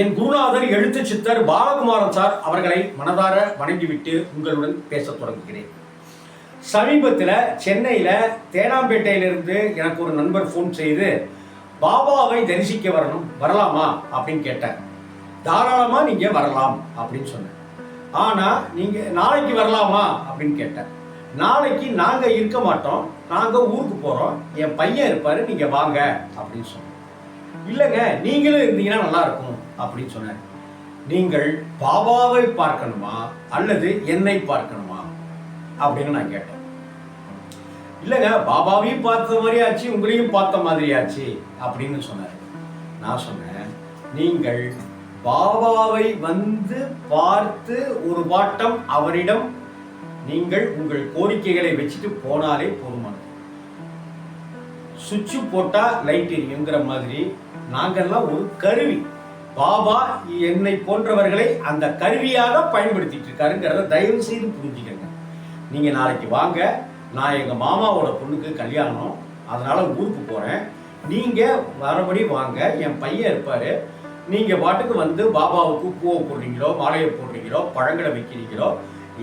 என் குருநாதர் எழுத்து சித்தர் பாலகுமாரன் சார் அவர்களை மனதார வணங்கிவிட்டு உங்களுடன் பேசத் தொடங்குகிறேன். சமீபத்தில் சென்னையில் தேனாம்பேட்டையிலிருந்து எனக்கு ஒரு நண்பர் ஃபோன் செய்து பாபாவை தரிசிக்க வரணும் வரலாமா? அப்படின்னு கேட்டார் தாராளமாக நீங்கள் வரலாம் அப்படின்னு சொன்னேன். ஆனால் நீங்கள் நாளைக்கு வரலாமா? அப்படின்னு கேட்டேன். நாளைக்கு நாங்கள் இருக்க மாட்டோம் நாங்கள் ஊருக்கு போகிறோம் என் பையன் இருப்பார் நீங்கள் வாங்க அப்படின்னு சொன்னேன். இல்லைங்க நீங்களும் இருந்தீங்கன்னா நல்லா இருக்கும் அப்படின்னு சொன்னார். நீங்கள் பாபாவை பார்க்கணுமா அல்லது என்னை பார்க்கணுமா அப்படின்னு நான் கேட்டேன். இல்லைங்க பாபாவையும் பார்த்த மாதிரி ஆச்சு உங்களையும் பார்த்த மாதிரி ஆச்சு அப்படின்னு சொன்னார். நான் சொன்னேன் நீங்கள் பாபாவை வந்து பார்த்து ஒரு பாட்டம் அவரிடம் நீங்கள் உங்கள் கோரிக்கைகளை வச்சுட்டு போனாலே போதுமானது. சுவிட்சு போட்டா லைட் எரியுங்கிற மாதிரி நாங்கள்லாம் ஒரு கருவி. பாபா என்னை போன்றவர்களை அந்த கருவியாக பயன்படுத்திட்டு இருக்காருங்கிறத தயவு செய்து புரிஞ்சுக்கங்க. நீங்க நாளைக்கு வாங்க நான் எங்க மாமாவோட பொண்ணுக்கு கல்யாணம் அதனால ஊருக்கு போறேன். நீங்க வரபடி வாங்க என் பையன் இருப்பாரு. நீங்க பாட்டுக்கு வந்து பாபாவுக்கு பூவை போடுறீங்களோ மாலையை போடுறீங்களோ பழங்களை வைக்கிறீங்களோ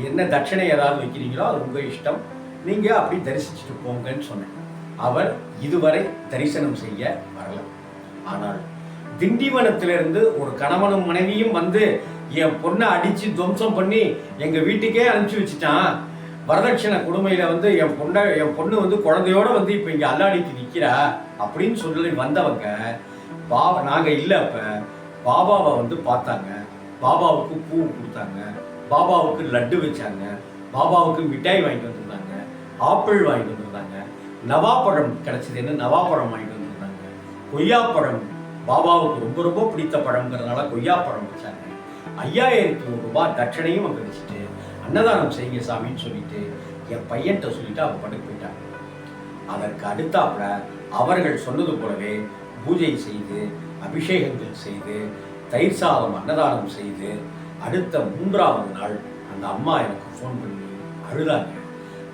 என்ன தட்சணை ஏதாவது வைக்கிறீங்களோ அது உங்க இஷ்டம். நீங்க அப்படி தரிசிச்சுட்டு போங்கன்னு சொன்னேன். அவர் இதுவரை தரிசனம் செய்ய வரல. ஆனால் திண்டிவனத்திலிருந்து ஒரு கணவனும் மனைவியும் வந்து என் பொண்ணை அடித்து துவம்சம் பண்ணி எங்கள் வீட்டுக்கே அனுப்பிச்சி வச்சுட்டான். வரதட்சணை கொடுமையில் வந்து என் பொண்ணை என் பொண்ணு வந்து குழந்தையோட வந்து இப்போ இங்கே அல்லாடிக்கு நிற்கிறா அப்படின்னு சொல்லி வந்தவங்க பாபா நாங்கள் இல்லை அப்போ பாபாவை வந்து பார்த்தாங்க. பாபாவுக்கு பூ கொடுத்தாங்க. பாபாவுக்கு லட்டு வச்சாங்க. பாபாவுக்கு மிட்டாய் வாங்கிட்டு வந்திருந்தாங்க. ஆப்பிள் வாங்கிட்டு வந்திருந்தாங்க. நவாப்பழம் கிடைச்சதுன்னு நவாப்பழம் வாங்கிட்டு வந்திருந்தாங்க. கொய்யாப்பழம் பாபாவுக்கு ரொம்ப ரொம்ப பிடித்த பழம்ங்கிறதுனால கொய்யாப்பழம் வச்சாங்க. ஐயாயிரத்தி நூறு ரூபாய் தட்சணையும் அங்கே வச்சுட்டு அன்னதானம் செய்யுங்க சாமின்னு சொல்லிட்டு என் பையன்கிட்ட சொல்லிட்டு அவன் படுக்க போயிட்டாங்க. அதற்கு அடுத்தாப்புல அவர்கள் சொன்னது போலவே பூஜை செய்து அபிஷேகங்கள் செய்து தயிர் சாதம் அன்னதானம் செய்து அடுத்த மூன்றாவது நாள் அந்த அம்மா எனக்கு ஃபோன் பண்ணி அழுதாங்க.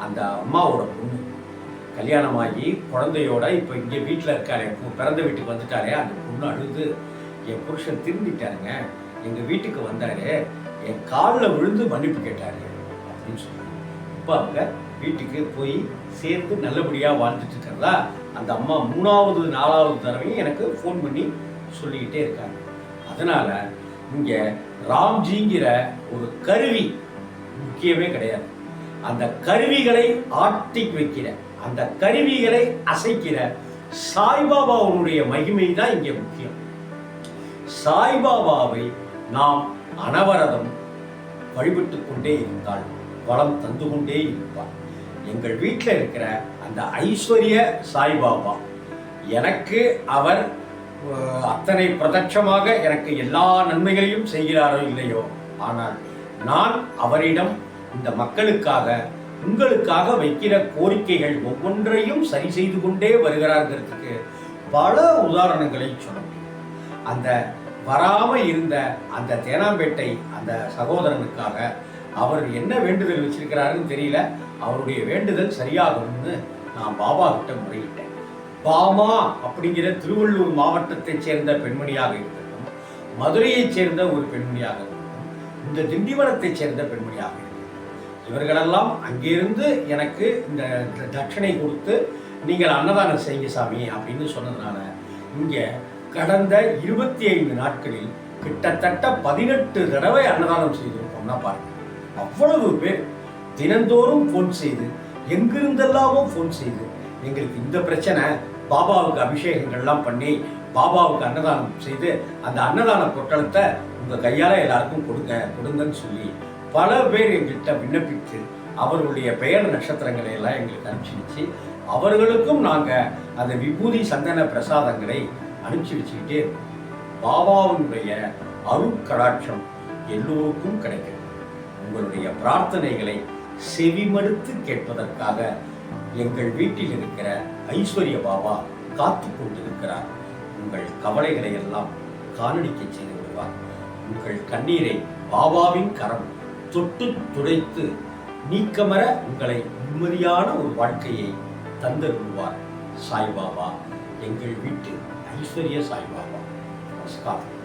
அந்த அம்மாவோட பொண்ணு கல்யாணமாகி குழந்தையோட இப்போ இங்கே வீட்டில் இருக்காளே பிறந்த வீட்டுக்கு வந்துட்டாரே அந்த பொண்ணு அழுது என் புருஷன் திரும்பிட்டாருங்க எங்கள் வீட்டுக்கு வந்தாரு. என் காலில் விழுந்து மன்னிப்பு கேட்டாரு அப்படின்னு சொன்னாங்க இப்போ அவங்க வீட்டுக்கு போய் சேர்ந்து நல்லபடியாக வாழ்ந்துட்டு இருக்கிறதா? அந்த அம்மா மூணாவது நாலாவது தடவையும் எனக்கு ஃபோன் பண்ணி சொல்லிக்கிட்டே இருக்காங்க. அதனால் இங்கே ராம்ஜிங்கிற ஒரு கருவி முக்கியமே கிடையாது. அந்த கருவிகளை ஆட்டி வைக்கிற அந்த கருவிகளை அசைக்கிற சாய்பாபாவுடைய மகிமை தான் இங்கே முக்கியம். சாய்பாபாவை நாம் அனவரதம் வழிபட்டு கொண்டே இருந்தால் வளம் தந்து கொண்டே இருப்பார். எங்கள் வீட்டில் இருக்கிற அந்த ஐஸ்வர்ய சாய்பாபா எனக்கு அவர் அத்தனை பிரதட்சமாக எனக்கு எல்லா நன்மைகளையும் செய்கிறாரோ இல்லையோ ஆனால் நான் அவரிடம் இந்த மக்களுக்காக உங்களுக்காக வைக்கிற கோரிக்கைகள் ஒவ்வொன்றையும் சரி செய்து கொண்டே வருகிறார்கிறதுக்கு பல உதாரணங்களை சொல்ல அந்த வராம இருந்த அந்த தேனாம்பேட்டை அந்த சகோதரனுக்காக அவர் என்ன வேண்டுதல் வச்சிருக்கிறாருன்னு தெரியல. அவருடைய வேண்டுதல் சரியாகணும்னு நான் பாபா கிட்ட முறையிட்டேன். பாமா அப்படிங்கிற திருவள்ளூர் மாவட்டத்தைச் சேர்ந்த பெண்மணியாக இருக்கட்டும் மதுரையைச் சேர்ந்த ஒரு பெண்மணியாக இருக்கட்டும் இந்த திண்டிவனத்தைச் சேர்ந்த பெண்மணியாக இருக்கட்டும் இவர்களெல்லாம் அங்கிருந்து எனக்கு இந்த தட்சணை கொடுத்து நீங்கள் அன்னதானம் செய்யுங்க சாமி அப்படின்னு சொன்னதுனால இங்கே கடந்த இருபத்தி ஐந்து நாட்களில் கிட்டத்தட்ட பதினெட்டு தடவை அன்னதானம் செய்திருக்கோம்னா பாருங்க. அவ்வளவு பேர் தினந்தோறும் ஃபோன் செய்து எங்கிருந்தெல்லாமோ ஃபோன் செய்து எங்களுக்கு இந்த பிரச்சனை பாபாவுக்கு அபிஷேகங்கள்லாம் பண்ணி பாபாவுக்கு அன்னதானம் செய்து அந்த அன்னதான பொட்டலத்தை உங்கள் கையால் எல்லாருக்கும் கொடுங்க கொடுங்கன்னு சொல்லி பல பேர் எங்கள்கிட்ட விண்ணப்பித்து அவர்களுடைய பெயர் நட்சத்திரங்களை எல்லாம் எங்களுக்கு அனுப்பிச்சு வச்சு அவர்களுக்கும் நாங்கள் அந்த விபூதி சந்தன பிரசாதங்களை அனுப்பிச்சு வச்சுக்கிட்டே இருக்கோம். பாபாவினுடைய அருட்கடாட்சம் எல்லோருக்கும் கிடைக்கும். உங்களுடைய பிரார்த்தனைகளை செவிமடுத்து கேட்பதற்காக எங்கள் வீட்டில் இருக்கிற ஐஸ்வர்ய பாபா காத்து கொண்டிருக்கிறார். உங்கள் கவலைகளை எல்லாம் காணொலிக்க செய்து விடுவார். உங்கள் கண்ணீரை பாபாவின் கரம் தொட்டு துடைத்து நீக்கமர உங்களை நிம்மதியான ஒரு வாழ்க்கையை தந்தருள்வார். சாய்பாபா எங்கள் வீட்டு ஐஸ்வர்ய சாய்பாபா. நமஸ்காரம்.